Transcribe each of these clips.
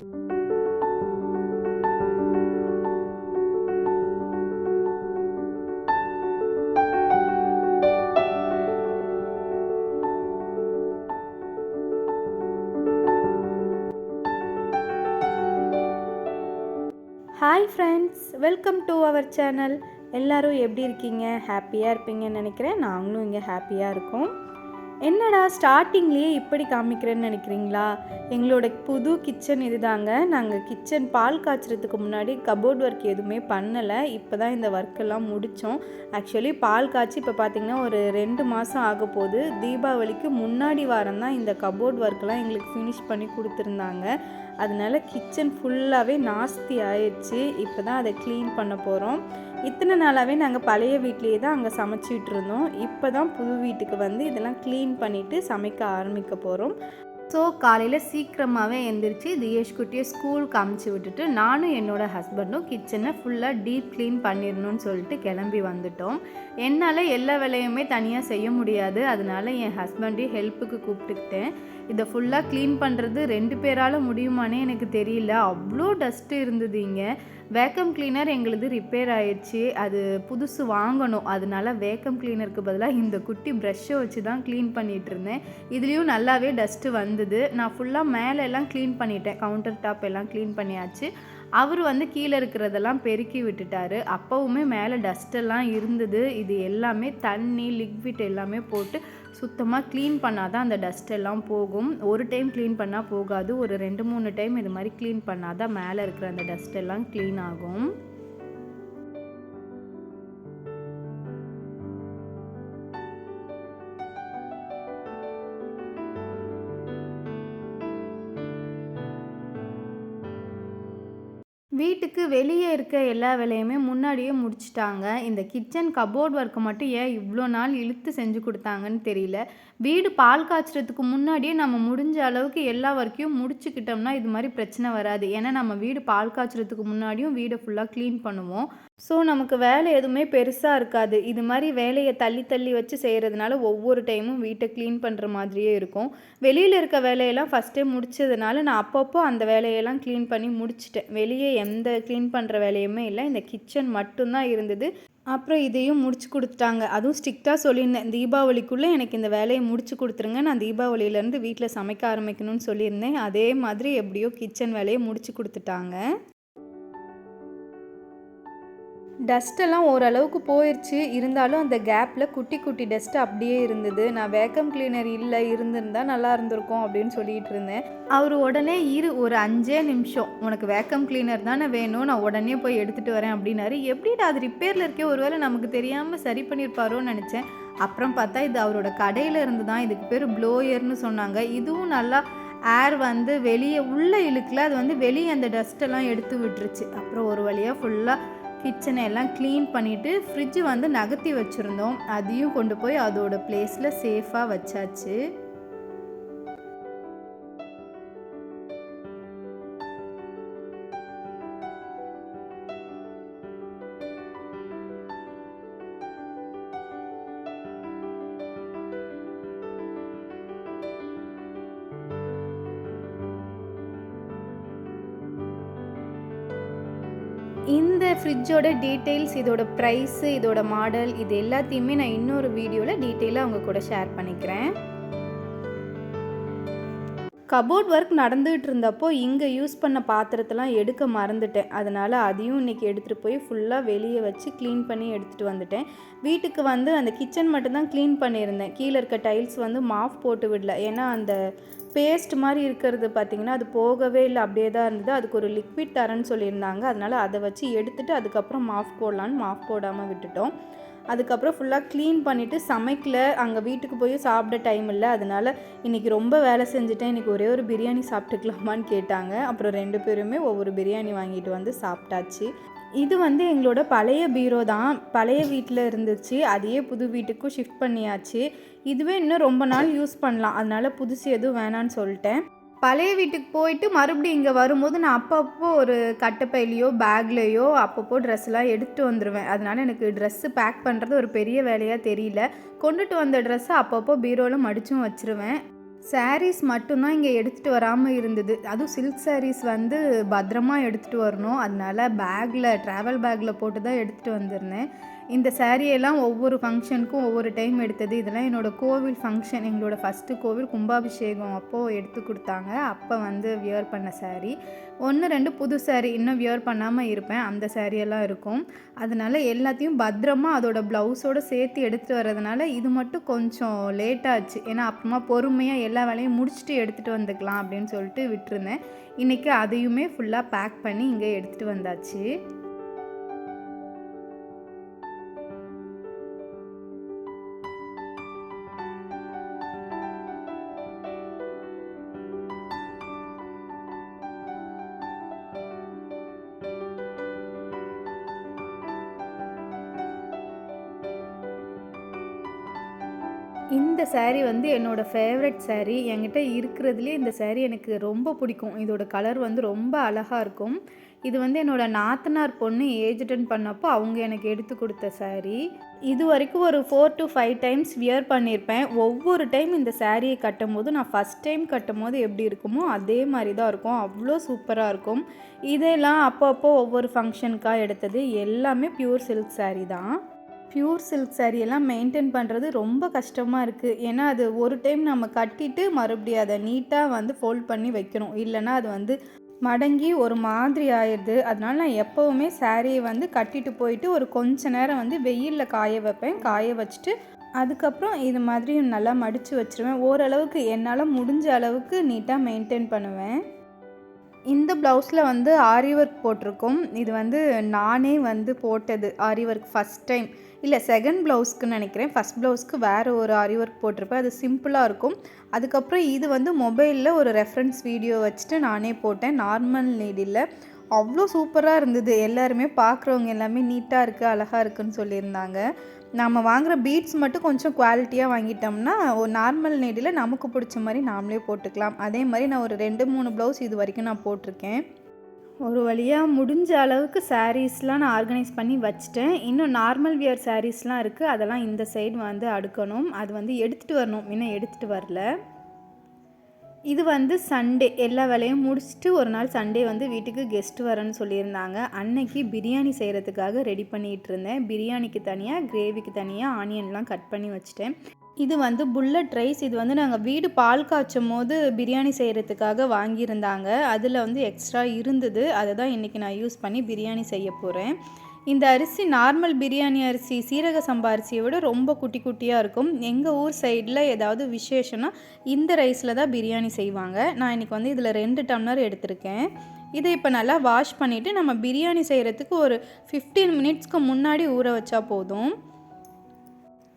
Hi friends welcome to our channel எல்லோரும் எப்படி இருக்கீங்க? ஹாப்பியாக இருப்பீங்கன்னு நினைக்கிறேன். நாங்களும் இங்கே ஹாப்பியாக இருக்கோம். என்னடா ஸ்டார்டிங்லேயே இப்படி காமிக்கிறேன்னு நினைக்கிறீங்களா? எங்களோட புது கிச்சன் இதுதாங்க. நாங்கள் கிச்சன் பால் காய்ச்சறதுக்கு முன்னாடி கபோர்ட் ஒர்க் எதுவுமே பண்ணலை. இப்போ தான் இந்த ஒர்க்கெல்லாம் முடித்தோம் ஆக்சுவலி பால் காய்ச்சி இப்போ பார்த்திங்கன்னா ஒரு ரெண்டு மாதம் ஆக போகுது. தீபாவளிக்கு முன்னாடி வாரம் தான் இந்த கபோர்ட் ஒர்க்கெலாம் எங்களுக்கு ஃபினிஷ் பண்ணி கொடுத்துருந்தாங்க. அதனால கிச்சன் ஃபுல்லாகவே நாஸ்தி ஆயிடுச்சு. இப்போ தான் அதை க்ளீன் பண்ண போகிறோம் இத்தனை நாளாகவே நாங்கள் பழைய வீட்லேயே தான் அங்கே சமைச்சிட்டு இருந்தோம். இப்போ தான் புது வீட்டுக்கு வந்து இதெல்லாம் க்ளீன் பண்ணிவிட்டு சமைக்க ஆரம்பிக்க போகிறோம் ஸோ காலையில் சீக்கிரமாகவே எந்திரிச்சு தியேஷ் குட்டியை ஸ்கூல் காமிச்சு விட்டுட்டு நானும் என்னோட ஹஸ்பண்டும் கிச்சனை ஃபுல்லாக டீப் க்ளீன் பண்ணிடணும்னு சொல்லிட்டு கிளம்பி வந்துட்டோம். என்னால் எல்லா வேலையுமே தனியாக செய்ய முடியாது. அதனால் என் ஹஸ்பண்டையும் ஹெல்ப்புக்கு கூப்பிட்டுக்கிட்டேன். இதை ஃபுல்லாக க்ளீன் பண்ணுறது ரெண்டு பேரால் முடியுமானே எனக்கு தெரியல. அவ்வளோ டஸ்ட்டு இருந்தது இங்கே வேக்கம் கிளீனர் எங்களுது ரிப்பேர் ஆயிடுச்சு. அது புதுசு வாங்கணும். அதனால வேக்கம் கிளீனருக்கு பதிலாக இந்த குட்டி ப்ரஷ்ஷை வச்சு தான் க்ளீன் பண்ணிகிட்டு இருந்தேன் இதுலேயும் நல்லாவே டஸ்ட்டு வந்தது. நான் ஃபுல்லாக மேலே எல்லாம் க்ளீன் பண்ணிட்டேன். கவுண்டர் டாப் எல்லாம் க்ளீன் பண்ணியாச்சு. அவர் வந்து கீழே இருக்கிறதெல்லாம் பெருக்கி விட்டுட்டாரு. அப்போவுமே மேலே டஸ்ட்டெல்லாம் இருந்தது. இது எல்லாமே தண்ணி லிக்விட் எல்லாமே போட்டு சுத்தமாக க்ளீன் பண்ணால் தான் அந்த டஸ்ட் எல்லாம் போகும். ஒரு டைம் க்ளீன் பண்ணால் போகாது. ஒரு ரெண்டு மூணு டைம் இது மாதிரி க்ளீன் பண்ணால் தான் மேலே இருக்கிற அந்த டஸ்ட் எல்லாம் க்ளீன் ஆகும். வீட்டுக்கு வெளியே இருக்க எல்லா வேலையுமே முன்னாடியே முடிச்சிட்டாங்க. இந்த கிச்சன் கபோர்ட் ஒர்க்கை மட்டும் ஏன் இவ்வளோ நாள் இழுத்து செஞ்சு கொடுத்தாங்கன்னு தெரியல. வீடு பால் காய்ச்சறதுக்கு முன்னாடியே நம்ம முடிஞ்ச அளவுக்கு எல்லா ஒர்க்கையும் முடிச்சுக்கிட்டோம்னா இது மாதிரி பிரச்சனை வராது. ஏன்னா நம்ம வீடு பால் காய்ச்சறதுக்கு முன்னாடியும் வீடை ஃபுல்லாக க்ளீன் பண்ணுவோம். ஸோ நமக்கு வேலை எதுவுமே பெருசாக இருக்காது. இது மாதிரி வேலையை தள்ளி தள்ளி வச்சு செய்கிறதுனால ஒவ்வொரு டைமும் வீட்டை க்ளீன் பண்ணுற மாதிரியே இருக்கும். வெளியில் இருக்க வேலையெல்லாம் ஃபஸ்ட்டே முடிச்சதுனால நான் அப்பப்போ அந்த வேலையெல்லாம் க்ளீன் பண்ணி முடிச்சிட்டேன். வெளியே எந்த க்ளீன் பண்ணுற வேலையுமே இல்லை. இந்த கிச்சன் மட்டும்தான் இருந்தது. அப்புறம் இதையும் முடிச்சு கொடுத்துட்டாங்க. அதுவும் ஸ்ட்ரிக்டாக சொல்லியிருந்தேன். தீபாவளிக்குள்ளே எனக்கு இந்த வேலையை முடிச்சு கொடுத்துருங்க. நான் தீபாவளியிலேருந்து வீட்டில் சமைக்க ஆரம்பிக்கணும்னு சொல்லியிருந்தேன். அதே மாதிரி எப்படியோ கிச்சன் வேலையை முடிச்சு கொடுத்துட்டாங்க. டஸ்ட்டெல்லாம் ஓரளவுக்கு போயிடுச்சு இருந்தாலும் அந்த கேப்பில் குட்டி குட்டி டஸ்ட் அப்படியே இருந்தது. நான் வேக்கம் கிளீனர் இல்லை இருந்திருந்தால் நல்லா இருந்திருக்கும் அப்படின்னு சொல்லிட்டு இருந்தேன். அவர் உடனே இரு ஒரு அஞ்சே நிமிஷம். உனக்கு வேக்கம் கிளீனர் தானே வேணும். நான் உடனே போய் எடுத்துகிட்டு வரேன் அப்படின்னாரு. எப்படிடா அது ரிப்பேரில் இருக்கே? ஒருவேளை நமக்கு தெரியாமல் சரி பண்ணியிருப்பாரோன்னு நினச்சேன். அப்புறம் பார்த்தா இது அவரோட கடையில் இருந்து தான். இதுக்கு பேர் ப்ளோயர்னு சொன்னாங்க. இதுவும் நல்லா ஏர் வந்து வெளியே உள்ளே இழுக்கல. அது வந்து வெளியே அந்த டஸ்ட்டெல்லாம் எடுத்து விட்டுருச்சு. அப்புறம் ஒரு வழியாக ஃபுல்லாக கிச்சனை எல்லாம் க்ளீன் பண்ணிவிட்டு ஃப்ரிட்ஜு வந்து நகர்த்தி வச்சுருந்தோம். அதையும் கொண்டு போய் அதோட பிளேஸில் சேஃபாக வச்சாச்சு. இந்த ஃப்ரிட்ஜோட டீட்டெயில்ஸ் இதோட ப்ரைஸு இதோட மாடல் இது எல்லாத்தையுமே நான் இன்னொரு வீடியோவில் டீட்டெயிலாக அவங்க கூட ஷேர் பண்ணிக்கிறேன். கபோர்ட் ஒர்க் நடந்துகிட்டு இருந்தப்போ இங்கே யூஸ் பண்ண பாத்திரத்தெல்லாம் எடுக்க மறந்துட்டேன். அதனால் அதையும் இன்றைக்கி எடுத்துகிட்டு போய் ஃபுல்லாக வெளியே வச்சு க்ளீன் பண்ணி எடுத்துகிட்டு வந்துட்டேன். வீட்டுக்கு வந்து அந்த கிச்சன் மட்டும்தான் க்ளீன் பண்ணியிருந்தேன். கீழே இருக்க டைல்ஸ் வந்து மாஃப் போட்டு விடல. ஏன்னா அந்த பேஸ்ட் மாதிரி இருக்கிறது பார்த்திங்கன்னா அது போகவே இல்லை. அப்படியே தான் இருந்தது. அதுக்கு ஒரு லிக்விட் தரேன்னு சொல்லியிருந்தாங்க. அதனால் அதை வச்சு எடுத்துகிட்டு அதுக்கப்புறம் மாஃப் போடலான்னு மாஃப் போடாமல் விட்டுட்டோம். அதுக்கப்புறம் ஃபுல்லாக க்ளீன் பண்ணிவிட்டு சமைக்கல. அங்கே வீட்டுக்கு போய் சாப்பிட டைம் இல்லை. அதனால் இன்றைக்கி ரொம்ப வேலை செஞ்சுட்டேன். இன்றைக்கி ஒரே ஒரு பிரியாணி சாப்பிட்டுக்கலாமான்னு கேட்டாங்க. அப்புறம் ரெண்டு பேருமே ஒவ்வொரு பிரியாணி வாங்கிட்டு வந்து சாப்பிட்டாச்சு. இது வந்து எங்களோட பழைய பீரோ தான். பழைய வீட்டில் இருந்துச்சு. அதையே புது வீட்டுக்கும் ஷிஃப்ட் பண்ணியாச்சு. இதுவே இன்னும் ரொம்ப நாள் யூஸ் பண்ணலாம். அதனால் புதுசு எதுவும் வேணான்னு சொல்லிட்டேன். பழைய வீட்டுக்கு போயிட்டு மறுபடியும் இங்கே வரும்போது நான் அப்பப்போ ஒரு கட்டைப்பையிலையோ பேக்லேயோ அப்பப்போ ட்ரெஸ்லாம் எடுத்துகிட்டு வந்துடுவேன் அதனால் எனக்கு ட்ரெஸ்ஸு பேக் பண்ணுறது ஒரு பெரிய வேலையாக தெரியல. கொண்டுட்டு வந்த ட்ரெஸ்ஸை அப்பப்போ பீரோவில் மடிச்சும் வச்சுருவேன். சாரீஸ் மட்டும்தான் இங்கே எடுத்துகிட்டு வராமல் இருந்தது. அதுவும் சில்க் சாரீஸ் வந்து பத்திரமா எடுத்துகிட்டு வரணும். அதனால பேக்கில் ட்ராவல் பேக்கில் போட்டு தான் எடுத்துகிட்டு வந்திருந்தேன். இந்த சாரியெல்லாம் ஒவ்வொரு ஃபங்க்ஷனுக்கும் ஒவ்வொரு டைம் எடுத்தது. இதெல்லாம் என்னோடய கோவில் ஃபங்க்ஷன் எங்களோட ஃபஸ்ட்டு கோவில் கும்பாபிஷேகம் அப்போது எடுத்து கொடுத்தாங்க. அப்போ வந்து வியர் பண்ண சேரீ ஒன்று ரெண்டு புது saree. இன்னும் வியர் பண்ணாமல் இருப்பேன். அந்த சாரியெல்லாம் இருக்கும். அதனால எல்லாத்தையும் பத்திரமா அதோடய ப்ளவுஸோடு சேர்த்து எடுத்துகிட்டு வர்றதுனால இது மட்டும் கொஞ்சம் லேட்டாச்சு ஏன்னா அப்புறமா பொறுமையாக எல்லா வேலையும் முடிச்சுட்டு எடுத்துகிட்டு வந்துக்கலாம் அப்படின்னு சொல்லிட்டு விட்டுருந்தேன். இன்றைக்கி அதையுமே ஃபுல்லாக பேக் பண்ணி இங்கே எடுத்துகிட்டு வந்தாச்சு. இந்த சேரீ வந்து என்னோடய ஃபேவரட் சேரீ என்கிட்ட இருக்கிறதுலே இந்த சேரீ எனக்கு ரொம்ப பிடிக்கும். இதோட கலர் வந்து ரொம்ப அழகாக இருக்கும். இது வந்து என்னோட நாத்தனார் பொண்ணு ஏஜ் அட்டன் பண்ணப்போ அவங்க எனக்கு எடுத்து கொடுத்த saree. இது வரைக்கும் ஒரு four to five times wear பண்ணியிருப்பேன் ஒவ்வொரு டைம் இந்த சாரியை கட்டும் போது நான் ஃபஸ்ட் டைம் கட்டும் போது எப்படி இருக்குமோ அதே மாதிரி தான் இருக்கும். அவ்வளோ சூப்பராக இருக்கும். இதெல்லாம் அப்பப்போ ஒவ்வொரு ஃபங்க்ஷனுக்காக எடுத்தது. எல்லாமே பியூர் சில்க் சாரீ தான். பியூர் சில்க் சாரியெல்லாம் எல்லாம் மெயின்டைன் பண்ணுறது ரொம்ப கஷ்டமாக இருக்குது ஏன்னா அது ஒரு டைம் நம்ம கட்டிட்டு மறுபடியும் அதை நீட்டாக வந்து ஃபோல்ட் பண்ணி வைக்கணும். இல்லைன்னா அது வந்து மடங்கி ஒரு மாதிரி ஆயிடுது. அதனால நான் எப்போவுமே சாரியை வந்து கட்டிட்டு போயிட்டு ஒரு கொஞ்ச நேரம் வந்து வெயிலில் காய வைப்பேன். காய வச்சுட்டு அதுக்கப்புறம் இது மாதிரி நல்லா மடித்து வச்சுருவேன். ஓரளவுக்கு என்னால் முடிஞ்ச அளவுக்கு நீட்டாக மெயின்டைன் பண்ணுவேன். இந்த ப்ளவுஸில் வந்து ஆரி ஒர்க் போட்டிருக்கோம். இது வந்து நானே வந்து போட்டது ஆரி ஒர்க் ஃபஸ்ட் டைம். இல்லை செகண்ட் ப்ளவுஸ்க்கு நினைக்கிறேன். ஃபஸ்ட் ப்ளவுஸ்க்கு வேறு ஒரு ஆரி ஒர்க் போட்டிருப்பேன். அது சிம்பிளாக இருக்கும். அதுக்கப்புறம் இது வந்து மொபைலில் ஒரு ரெஃபரன்ஸ் வீடியோ வச்சுட்டு நானே போட்டேன். நார்மல் நீடில் அவ்வளோ சூப்பராக இருந்தது. எல்லாருமே பார்க்குறவங்க எல்லாமே நீட்டாக இருக்குது அழகாக இருக்குன்னு சொல்லியிருந்தாங்க. நாம் வாங்குகிற பீட்ஸ் மட்டும் கொஞ்சம் குவாலிட்டியாக வாங்கிட்டோம்னா ஒரு நார்மல் நெடியில் நமக்கு பிடிச்ச மாதிரி நாமளே போட்டுக்கலாம். அதே மாதிரி நான் ஒரு ரெண்டு மூணு ப்ளவுஸ் இது வரைக்கும் நான் போட்டிருக்கேன். ஒரு வழியாக முடிஞ்ச அளவுக்கு சாரீஸ்லாம் நான் ஆர்கனைஸ் பண்ணி வச்சிட்டேன். இன்னும் நார்மல் வியர் சாரீஸ்லாம் இருக்குது அதெல்லாம் இந்த சைடு வந்து அடுக்கணும். அது வந்து எடுத்துகிட்டு வரணும். இன்னும் எடுத்துகிட்டு வரல. இது வந்து சண்டே எல்லா வேலையும் முடிச்சுட்டு ஒரு நாள் சண்டே வந்து வீட்டுக்கு கெஸ்ட் வரேன்னு சொல்லியிருந்தாங்க. அன்னைக்கு பிரியாணி செய்கிறதுக்காக ரெடி பண்ணிகிட்டு இருந்தேன். பிரியாணிக்கு தனியாக கிரேவிக்கு தனியாக ஆனியன்லாம் கட் பண்ணி வச்சுட்டேன். இது வந்து புல்லட் ரைஸ் இது வந்து நாங்கள் வீடு பால் காய்ச்சும் போது பிரியாணி செய்கிறதுக்காக வாங்கியிருந்தாங்க. அதில் வந்து எக்ஸ்ட்ரா இருந்தது. அதை தான் இன்றைக்கி நான் யூஸ் பண்ணி பிரியாணி செய்ய போகிறேன் இந்த அரிசி நார்மல் பிரியாணி அரிசி சீரக சம்பா அரிசியை விட ரொம்ப குட்டி குட்டியாக இருக்கும். எங்கள் ஊர் சைடில் ஏதாவது விசேஷம்னா இந்த ரைஸில் தான் பிரியாணி செய்வாங்க. நான் இன்றைக்கி வந்து இதில் ரெண்டு டம்ளர் எடுத்திருக்கேன். இதை இப்போ நல்லா வாஷ் பண்ணிவிட்டு நம்ம பிரியாணி செய்கிறதுக்கு ஒரு ஃபிஃப்டீன் மினிட்ஸ்க்கு முன்னாடி ஊற வச்சா போதும்.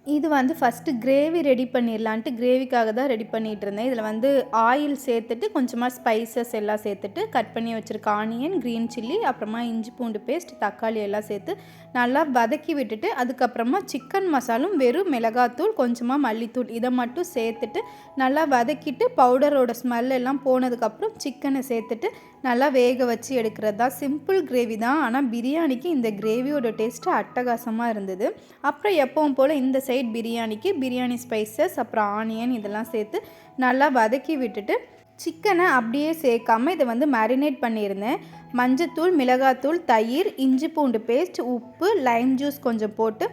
இது வந்து ஃபஸ்ட்டு கிரேவி ரெடி பண்ணிடலான்ட்டு கிரேவிக்காக தான் ரெடி பண்ணிகிட்டு இருந்தேன் இதில் வந்து ஆயில் சேர்த்துட்டு கொஞ்சமாக ஸ்பைசஸ் எல்லாம் சேர்த்துட்டு கட் பண்ணி வச்சுருக்க ஆனியன் க்ரீன் சில்லி அப்புறமா இஞ்சி பூண்டு பேஸ்ட் தக்காளி எல்லாம் சேர்த்து நல்லா வதக்கி விட்டுட்டு அதுக்கப்புறமா சிக்கன் மசாலும் வெறும் மிளகாத்தூள் கொஞ்சமாக மல்லித்தூள் இதை மட்டும் சேர்த்துட்டு நல்லா வதக்கிட்டு பவுடரோட ஸ்மெல் எல்லாம் போனதுக்கப்புறம் சிக்கனை சேர்த்துட்டு நல்லா வேக வச்சு எடுக்கிறது தான் சிம்பிள் கிரேவி தான். ஆனால் பிரியாணிக்கு இந்த கிரேவியோட டேஸ்ட்டு அட்டகாசமாக இருந்தது. அப்புறம் எப்பவும் போல் இந்த சைட் பிரியாணிக்கு பிரியாணி ஸ்பைசஸ் அப்புறம் ஆனியன் இதெல்லாம் சேர்த்து நல்லா வதக்கி விட்டுட்டு சிக்கனை அப்படியே சேர்க்காம இதை வந்து மேரினேட் பண்ணியிருந்தேன். மஞ்சத்தூள் மிளகாத்தூள் தயிர் இஞ்சி பூண்டு பேஸ்ட் உப்பு லைம் ஜூஸ் கொஞ்சம் போட்டு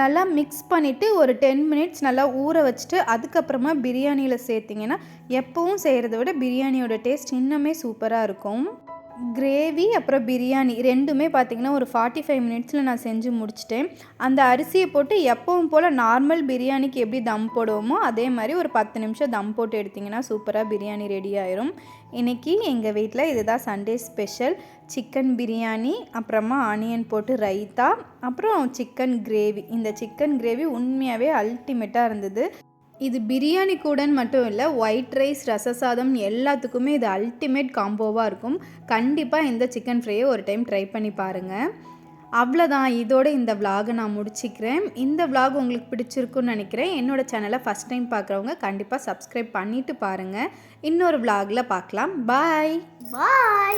நல்லா மிக்ஸ் பண்ணிவிட்டு ஒரு டென் மினிட்ஸ் நல்லா ஊற வச்சுட்டு அதுக்கப்புறமா பிரியாணியில் சேர்த்திங்கன்னா எப்பவும் செய்கிறத விட பிரியாணியோட டேஸ்ட் இன்னுமே சூப்பராக இருக்கும். கிரேவி அப்புறம் பிரியாணி ரெண்டுமே பார்த்திங்கன்னா ஒரு ஃபார்ட்டி ஃபைவ் மினிட்ஸில் நான் செஞ்சு முடிச்சிட்டேன். அந்த அரிசியை போட்டு எப்பவும் போல் நார்மல் பிரியாணிக்கு எப்படி தம் போடுவோமோ அதே மாதிரி ஒரு பத்து நிமிஷம் தம் போட்டு எடுத்திங்கன்னா சூப்பராக பிரியாணி ரெடி ஆயிரும். இன்றைக்கி எங்கள் வீட்டில் இதுதான் சண்டே ஸ்பெஷல் சிக்கன் பிரியாணி அப்புறமா ஆனியன் போட்டு ரைத்தா அப்புறம் சிக்கன் கிரேவி இந்த சிக்கன் கிரேவி உண்மையாகவே அல்டிமேட்டாக இருந்தது. இது பிரியாணி கூட மட்டும் இல்லை ஒயிட் ரைஸ் ரச சாதம் எல்லாத்துக்குமே இது அல்டிமேட் காம்போவாக இருக்கும். கண்டிப்பாக இந்த சிக்கன் ஃப்ரையை ஒரு டைம் ட்ரை பண்ணி பாருங்கள் அவ்வளோதான் இதோட இந்த விலாகை நான் முடிச்சிக்கிறேன். இந்த விலாக் உங்களுக்கு பிடிச்சிருக்குன்னு நினைக்கிறேன். என்னோடய சேனலை ஃபஸ்ட் டைம் பார்க்குறவங்க கண்டிப்பாக சப்ஸ்கிரைப் பண்ணிவிட்டு பாருங்கள் இன்னொரு விலாகில் பார்க்கலாம் பாய் பாய்